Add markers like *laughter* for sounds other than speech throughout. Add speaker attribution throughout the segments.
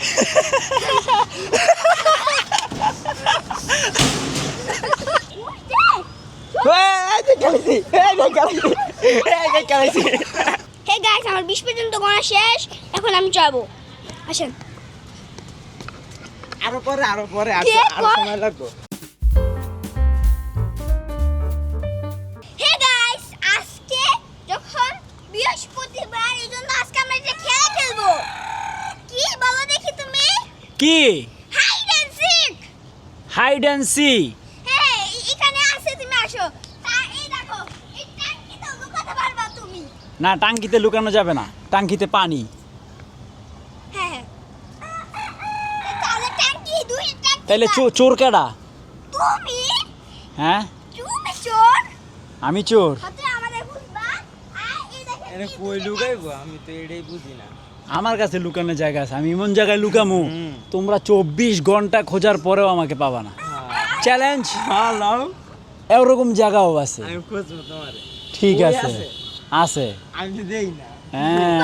Speaker 1: Hey guys আমার বিশ পর্যন্ত গোনা শেষ এখন আমি যাবো আসেন
Speaker 2: আরো পরে আরো পরে
Speaker 1: আরো আজকে যখন বৃহস্পতিবার এই জন্য আজকে আমরা একটা খেলা খেলবো কি hide and seek hide and এখানে তুমি আসো এই দেখো এই ট্যাঙ্কিতে লুকাতে তুমি
Speaker 2: না ট্যাঙ্কিতে লুকানো যাবে না ট্যাঙ্কিতে পানি
Speaker 1: হ্যাঁ, হ্যাঁ।
Speaker 2: তাহলে চোর কেডা তুমি হ্যাঁ
Speaker 1: তুমি চোর আমি চোর হ্যাঁ, আমাদের
Speaker 3: কই লুকাইবো আমি তো এটাই বুঝি না
Speaker 2: আমার কাছে লুকানোর জায়গা আছে আমি এমন জায়গায় লুকামু তোমরা চব্বিশ ঘন্টা খোঁজার পরেও আমাকে পাবা না চ্যালেঞ্জ এরকম জায়গাও আছে ঠিক আছে আছে হ্যাঁ।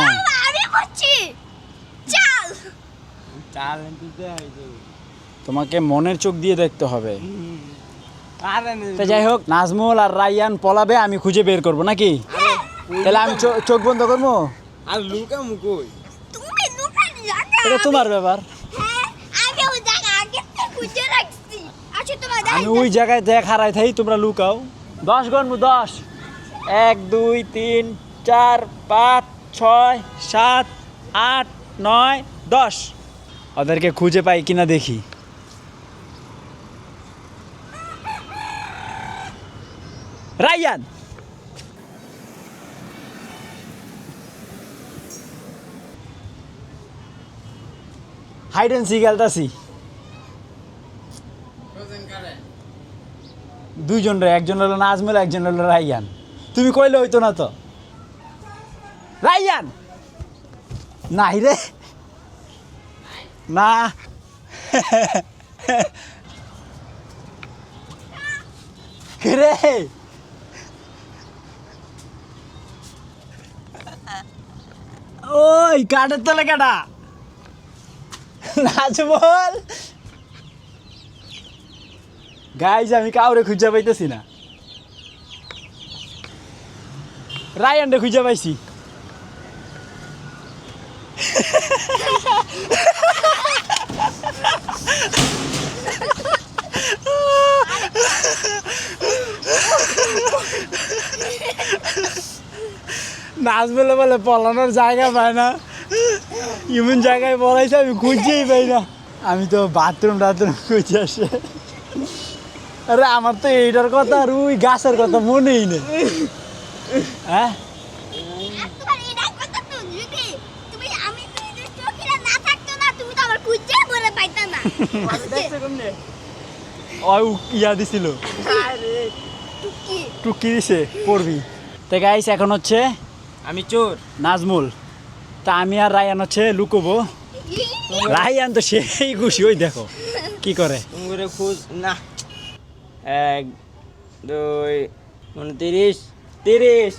Speaker 2: তোমাকে মনের চোখ দিয়ে দেখতে হবে যাই হোক নাজমুল আর রায়ান পলাবে আমি খুঁজে বের করব নাকি তাহলে আমি চোখ বন্ধ করবো আর লুকা এটা তোমার ব্যাপার
Speaker 1: হ্যাঁ, আমি ওই আচ্ছা,
Speaker 2: জায়গায় দেখ হারাই থাই তোমরা লুকাও দশ গণ দশ এক দুই তিন চার পাঁচ ছয় সাত আট নয় দশ ওদেরকে খুঁজে পাই কিনা দেখি রায়ান হাইড অ্যান্ড সি খেলতাছি দুইজন রে একজন হলো নাজমুল একজন হলো রাইয়ান তুমি কইলে হইতো না তো রাইয়ান নাই রে না রে ওই কাঠের তলে কাটা নাজমল গাইজ আমি কাউরে খুঁজে পাইতেছি না রায়ানরে খুঁজে পাইছি নাচবেলে বলে পলানোর জায়গা পায় না এমন জায়গায় বলাইছে আমি খুঁজেই পাই না আমি তো বাথরুম টাথরুম খুঁজে আসে আরে আমার তো এইটার কথা আর ওই গাছের কথা মনেই নেই হ্যাঁ ইয়া টুকি দিছে পড়বি তো গাইস এখন হচ্ছে আমি চোর নাজমুল তা আমি আর রায়ান হচ্ছে লুকোবো রায়ান তো সেই খুশি ওই দেখো কি করে
Speaker 3: খুশ না এক দুই উনত্রিশ মানে তিরিশ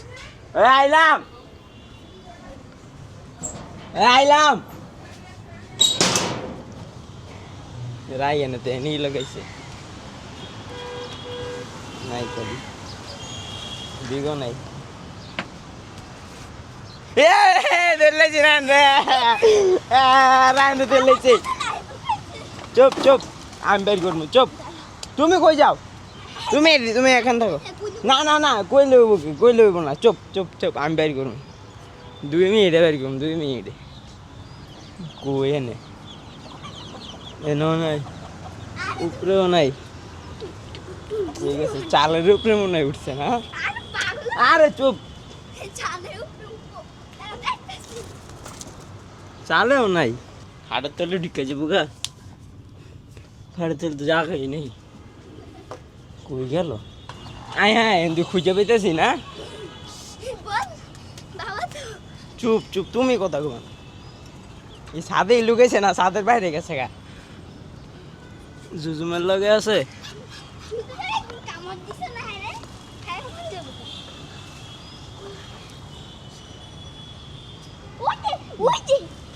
Speaker 3: আইলাম আইলাম রায়ানতে নি লাগাইছে নাই কবি দিগ নাই ধরলেছি রান্দু ধরলেছি চুপ চুপ আমি বের করবো চুপ তুমি কই যাও তুমি তুমি এখান থাকো না না না কই লইব কই লইব না চুপ চুপ চুপ আমি বের করবো দুই মিনিটে বের করুন দুই মিনিটে কই এনে এনেও নাই উপরেও নাই ঠিক আছে চালের উপরে মনে হয় উঠছে না আরে চুপ চালেও নাই হাড়ের তলে ঢুকে যাবো গা হাড়ের তলে তো জায়গাই নেই কই গেল আয় হ্যাঁ এমনি খুঁজে পেতেছি না চুপ চুপ তুমি কথা কো এই সাদেই লুকেছে না সাদের বাইরে গেছে গা জুজুমের লগে আছে
Speaker 1: ওই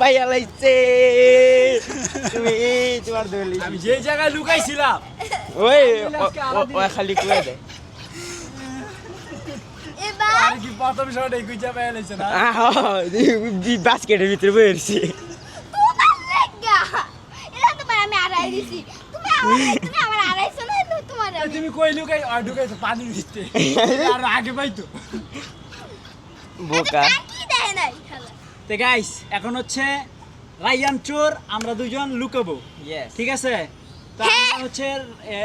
Speaker 2: ভাইয়া লাইছে তুমি তোমার দলি
Speaker 3: আমি যে জায়গায় লুকাইছিলাম
Speaker 2: ওই ওই খালি কুয়ে দে
Speaker 3: প্রথম শট এই গুজা পাইয়া লাইছে না
Speaker 2: বাস্কেটের ভিতরে বইছি
Speaker 1: *laughs*
Speaker 2: তুমি কই লুকাই আর ঢুকাইছো পানির ভিতরে *laughs* আর আগে পাইতো বোকা তো গাইস এখন হচ্ছে রাইয়ান চোর আমরা দুজন লুকাবো ঠিক আছে তো হ্যাঁ। আমরা হচ্ছে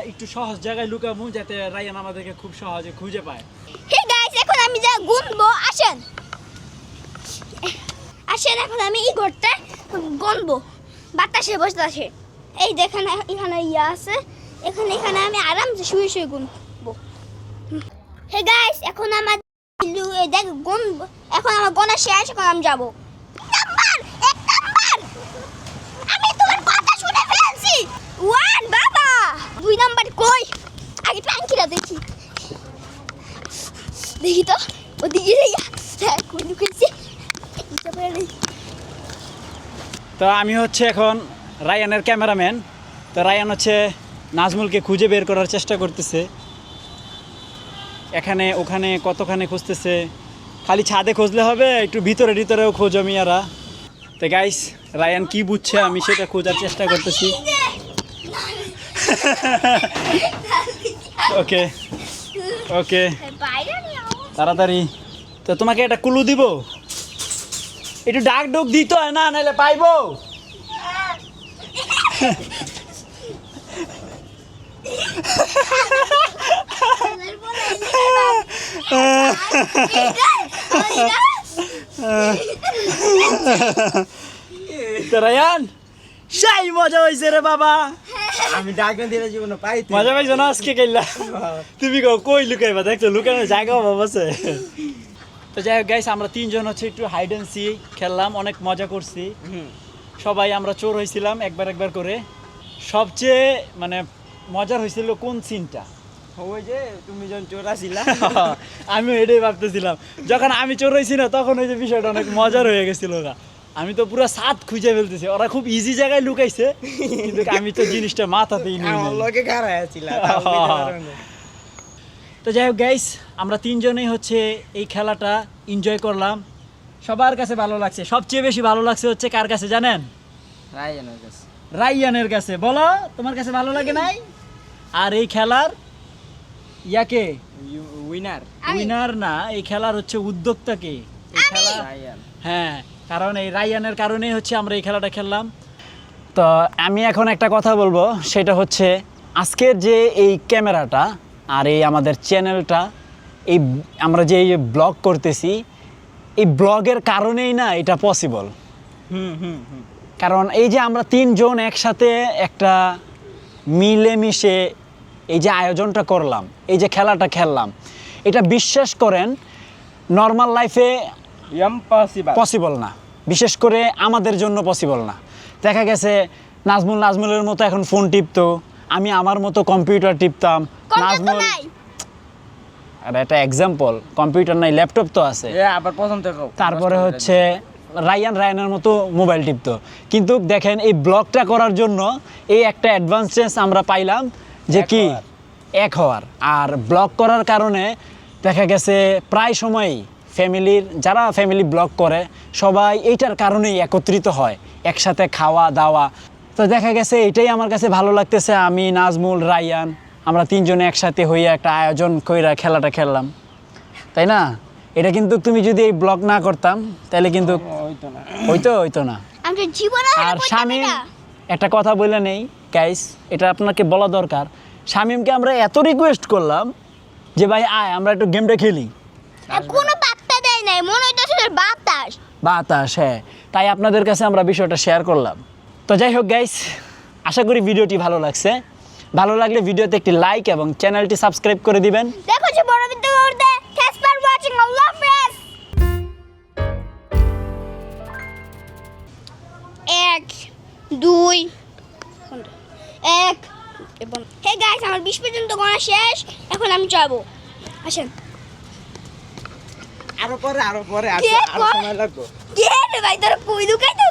Speaker 2: একটু সহজ জায়গায় লুকাবো যাতে রায়ান আমাদেরকে খুব সহজে খুঁজে পায়
Speaker 1: হে গাইস এখন আমি যা গুনবো আসেন আসেন এখন আমি এই ঘরটা গুনবো বাতাসে বসে আছে এই দেখেন এখানে ইয়া আছে এখন এখানে আমি আরামসে শুয়ে শুয়ে গুনবো হে গাইস এখন আমার দেখ গুনবো এখন আমার গোনা শেষ এখন আমি যাবো ওয়ান বাবা দুই নাম্বার কই আগে দেখি দেখি তো হ্যাঁ,
Speaker 2: তো আমি হচ্ছে এখন রায়ানের ক্যামেরাম্যান তো রায়ান হচ্ছে নাজমুলকে খুঁজে বের করার চেষ্টা করতেছে এখানে ওখানে কতখানে খুঁজতেছে খালি ছাদে খুঁজলে হবে একটু ভিতরে ভিতরেও খোঁজ আমি মিয়ারা তো গাইস রায়ান কি বুঝছে আমি সেটা খোঁজার চেষ্টা করতেছি ওকে *laughs* ওকে তাড়াতাড়ি তো তোমাকে এটা কুলু দিব একটু ডাক ডুক দিত না নাহলে পাইব *laughs* রায়ান সাই মজা হয়েছে রে বাবা হ্যাঁ।
Speaker 3: আমি দিলে জীবন পাই
Speaker 2: মজা না আজকে কইলা তুমি কই লুকাইবা দেখছো লুকানো জায়গা তো যাই হোক গাইস আমরা তিনজন হচ্ছে একটু হাইড অ্যান্ড সি খেললাম অনেক মজা করছি সবাই আমরা চোর হয়েছিলাম একবার একবার করে সবচেয়ে মানে মজার হয়েছিল কোন সিনটা
Speaker 3: ওই যে তুমি যখন চোর আসিলা
Speaker 2: এটাই ভাবতেছিলাম যখন আমি চোর হয়েছি না তখন ওই যে বিষয়টা অনেক মজার হয়ে গেছিল ওরা আমি তো পুরো সাত খুঁজে ফেলতেছি ওরা খুব ইজি জায়গায় লুকাইছে কিন্তু আমি তো জিনিসটা মাথাতেই নিই তো যাই হোক গাইস আমরা তিনজনেই হচ্ছে এই খেলাটা এনজয় করলাম সবার কাছে ভালো লাগছে সবচেয়ে বেশি ভালো লাগছে হচ্ছে কার কাছে জানেন
Speaker 3: রায়ানের কাছে
Speaker 2: রায়ানের কাছে বলো তোমার কাছে ভালো লাগে নাই আর এই খেলার ইয়াকে উইনার উইনার না এই খেলার হচ্ছে উদ্যোক্তাকে হ্যাঁ কারণ এই রায়ানের কারণেই হচ্ছে আমরা এই খেলাটা খেললাম তো আমি এখন একটা কথা বলবো সেটা হচ্ছে আজকের যে এই ক্যামেরাটা আর এই আমাদের চ্যানেলটা এই আমরা যে এই ব্লগ করতেছি এই ব্লগের কারণেই না এটা পসিবল হুম হুম কারণ এই যে আমরা তিনজন একসাথে একটা মিলেমিশে এই যে আয়োজনটা করলাম এই যে খেলাটা খেললাম এটা বিশ্বাস করেন নর্মাল লাইফে পসিবল না বিশেষ করে আমাদের জন্য পসিবল না দেখা গেছে নাজমুল নাজমুলের মতো এখন ফোন টিপতো আমি আমার মতো কম্পিউটার টিপতাম নাজমুল এটা এক্সাম্পল কম্পিউটার নাই ল্যাপটপ তো আছে
Speaker 3: আবার প্রথম থেকে
Speaker 2: তারপরে হচ্ছে রায়ান রায়ানের মতো মোবাইল টিপতো কিন্তু দেখেন এই ব্লগটা করার জন্য এই একটা অ্যাডভান্স চেঞ্জ আমরা পাইলাম যে কি এক হওয়ার আর ব্লগ করার কারণে দেখা গেছে প্রায় সময়ই ফ্যামিলির যারা ফ্যামিলি ব্লগ করে সবাই এইটার কারণেই একত্রিত হয় একসাথে খাওয়া দাওয়া তো দেখা গেছে এটাই আমার কাছে ভালো লাগতেছে আমি নাজমুল রায়ান আমরা তিনজনে একসাথে হইয়া একটা আয়োজন কইরা খেলাটা খেললাম তাই না এটা কিন্তু তুমি যদি এই ব্লগ না করতাম তাহলে কিন্তু হইতো হইতো না আর স্বামী একটা কথা বলে নেই গাইস এটা আপনাকে বলা দরকার স্বামীমকে আমরা এত রিকোয়েস্ট করলাম যে ভাই আয় আমরা একটু গেমটা খেলি
Speaker 1: কোনো নাই মনে হইতেছে বাতাস
Speaker 2: বাতাস হ্যাঁ তাই আপনাদের কাছে আমরা বিষয়টা শেয়ার করলাম তো যাই হোক গাইস আশা করি ভিডিওটি ভালো লাগছে ভালো লাগলে ভিডিওতে একটি লাইক এবং চ্যানেলটি সাবস্ক্রাইব করে দিবেন
Speaker 1: দেখো যে বড় বিদ্যুৎ থ্যাংকস ফর ওয়াচিং আল্লাহ হাফেজ এক দুই এক এবং হে গাইস আমার বিশ পর্যন্ত গোনা শেষ এখন আমি যাব আসেন আরো পরে আরো পরে আরো সময় লাগবে কে রে ভাই তোর কই দুকাই